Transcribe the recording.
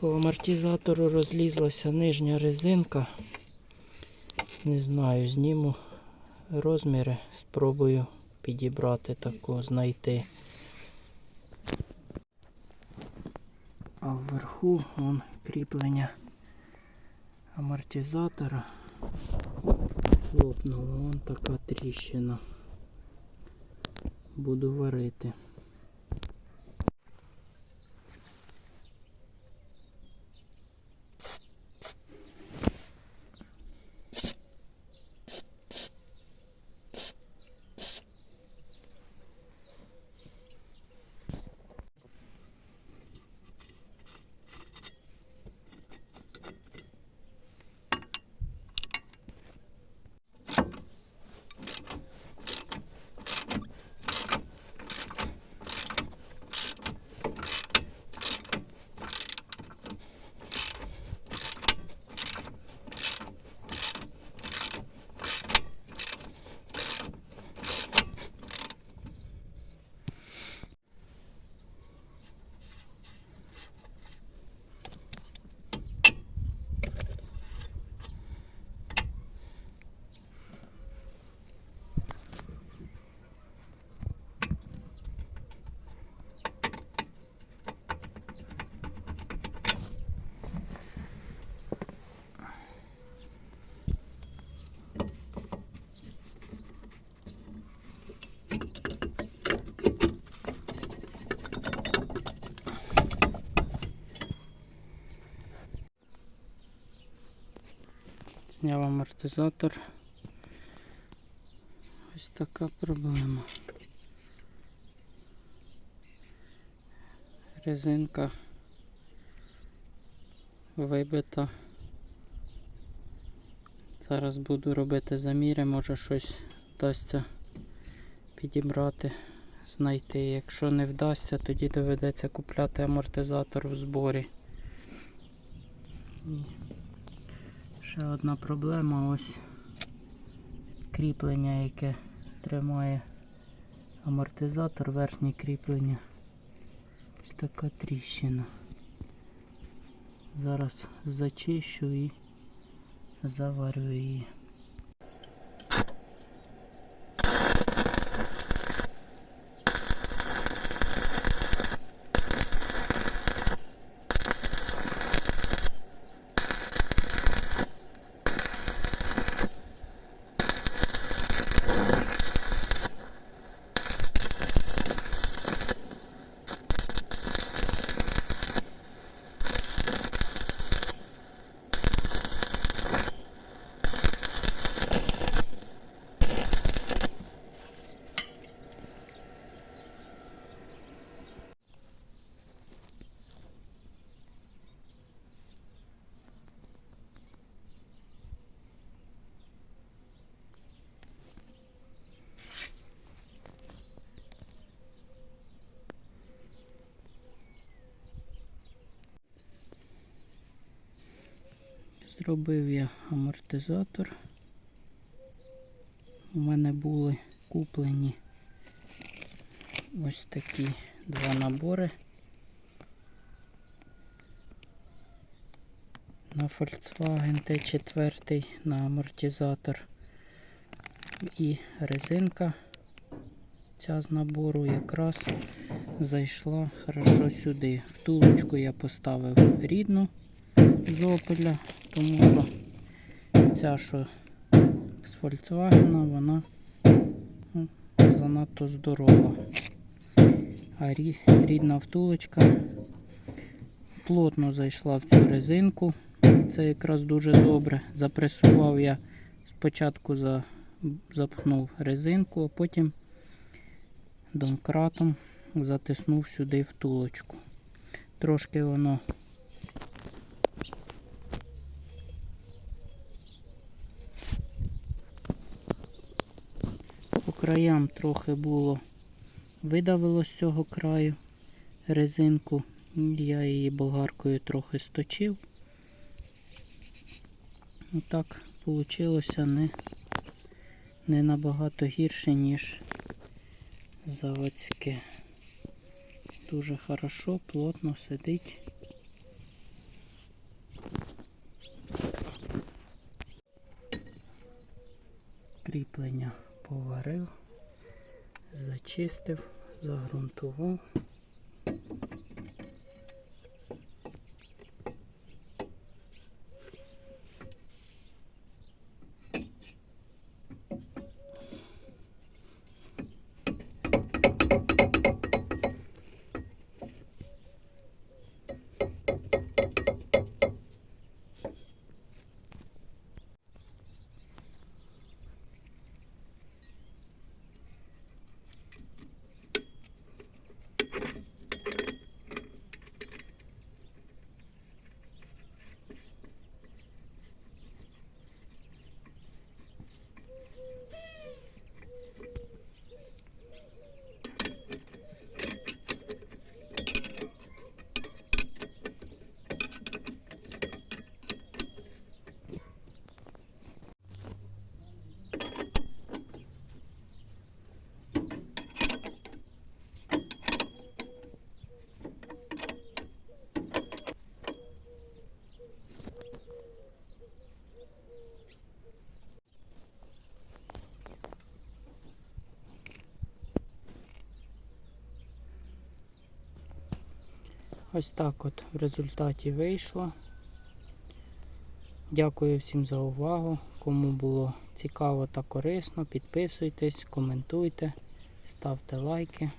По амортизатору розлізлася нижня резинка. Не знаю, зніму розміри, спробую підібрати таку, знайти. А вверху вон кріплення амортизатора лопнуло, вон така тріщина. Буду варити. Зняв амортизатор. Ось така проблема. Резинка вибита. Зараз буду робити заміри, може щось вдасться підібрати, знайти. Якщо не вдасться, тоді доведеться купляти амортизатор в зборі. Ще одна проблема ось кріплення, яке тримає амортизатор, верхнє кріплення. Ось така тріщина. Зараз зачищу і заварю її. Зробив я амортизатор. У мене були куплені ось такі два набори. На Volkswagen T4 на амортизатор і резинка ця з набору якраз зайшла хорошо сюди. Втулочку я поставив рідну з опеля, тому що ця, що з Volkswagen, вона ну, занадто здорова. А рідна втулочка плотно зайшла в цю резинку. Це якраз дуже добре. Запресував я спочатку за, запхнув резинку, а потім домкратом затиснув сюди втулочку. Трошки воно краям трохи було. Видавило з цього краю резинку. Я її болгаркою трохи сточив. Отак вийшло не, не набагато гірше, ніж заводське. Дуже хорошо, плотно сидить. Кріплення поварив, зачистив, загрунтував. Ось так от в результаті вийшло. Дякую всім за увагу. Кому було цікаво та корисно, підписуйтесь, коментуйте, ставте лайки.